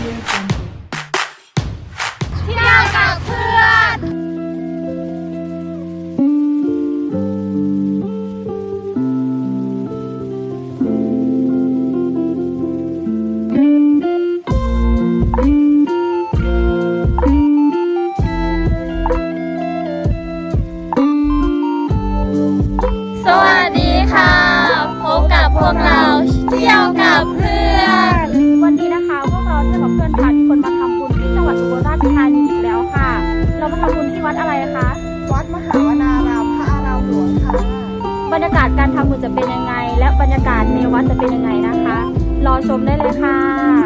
ที่ รรยากาศการทำบุญจะเป็นยังไง และบรรยากาศในวัดจะเป็นยังไงนะคะ รอชมได้เลยค่ะ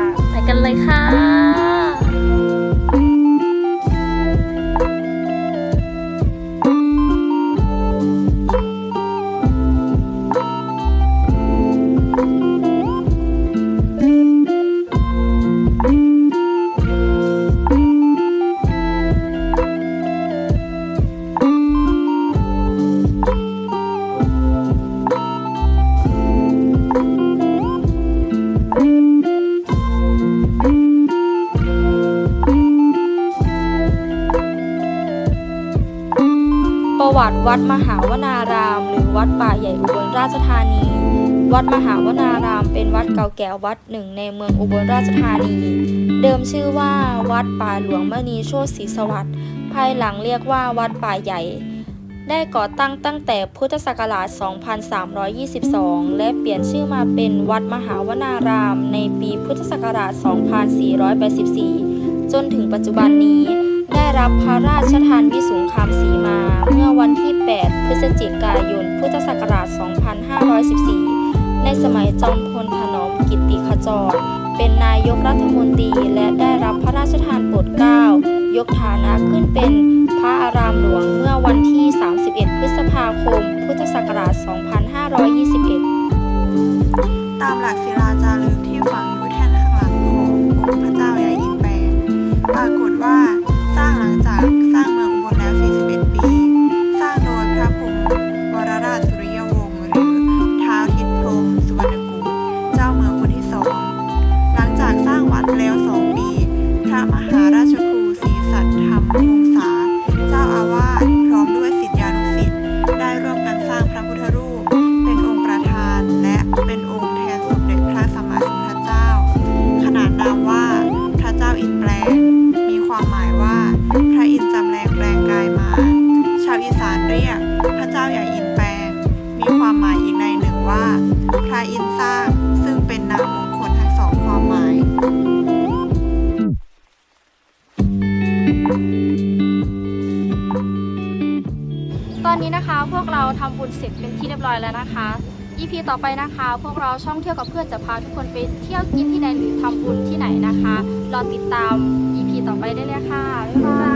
วัติวัดมหาวนาราม หรือวัดป่าใหญ่อุบลราชธานี วัดมหาวนาราม เป็นวัดเก่าแก่วัดหนึ่งในเมืองอุบลราชธานี เดิมชื่อว่าวัดป่าหลวงมณีโชติศรีสวัสดิ์ภายหลังเรียกว่าวัดป่าใหญ่ ได้ก่อตั้งตั้งแต่พุทธศักราช 2322 และเปลี่ยนชื่อมาเป็นวัดมหาวนาราม ในปีพุทธศักราช 2484 จนถึงปัจจุบันนี้ได้รับพระราชทานวิสุงคามสีมา เมื่อวันที่ 8 พฤศจิกายน พุทธศักราช 2514 ในสมัยจอมพลถนอมกิตติขจร เป็นนายกรัฐมนตรีและได้รับพระราชทานโปรดเกล้ายกฐานะขึ้นเป็นพระอารามหลวงเมื่อวันที่ 31 พฤษภาคม พุทธศักราช 2520 ระอินทร์สร้าง ซึ่งเป็นนามมงคลทั้งสองความหมาย ตอนนี้นะคะพวกเราทำบุญเสร็จเป็นที่เรียบร้อยแล้วนะคะ EP ต่อไปนะคะ พวกเราช่องเที่ยวกับเพื่อนจะพาทุกคนไปเที่ยวกินที่ไหนหรือทำบุญที่ไหนนะคะ รอติดตาม EP ต่อไปได้เลยค่ะ บ๊ายบาย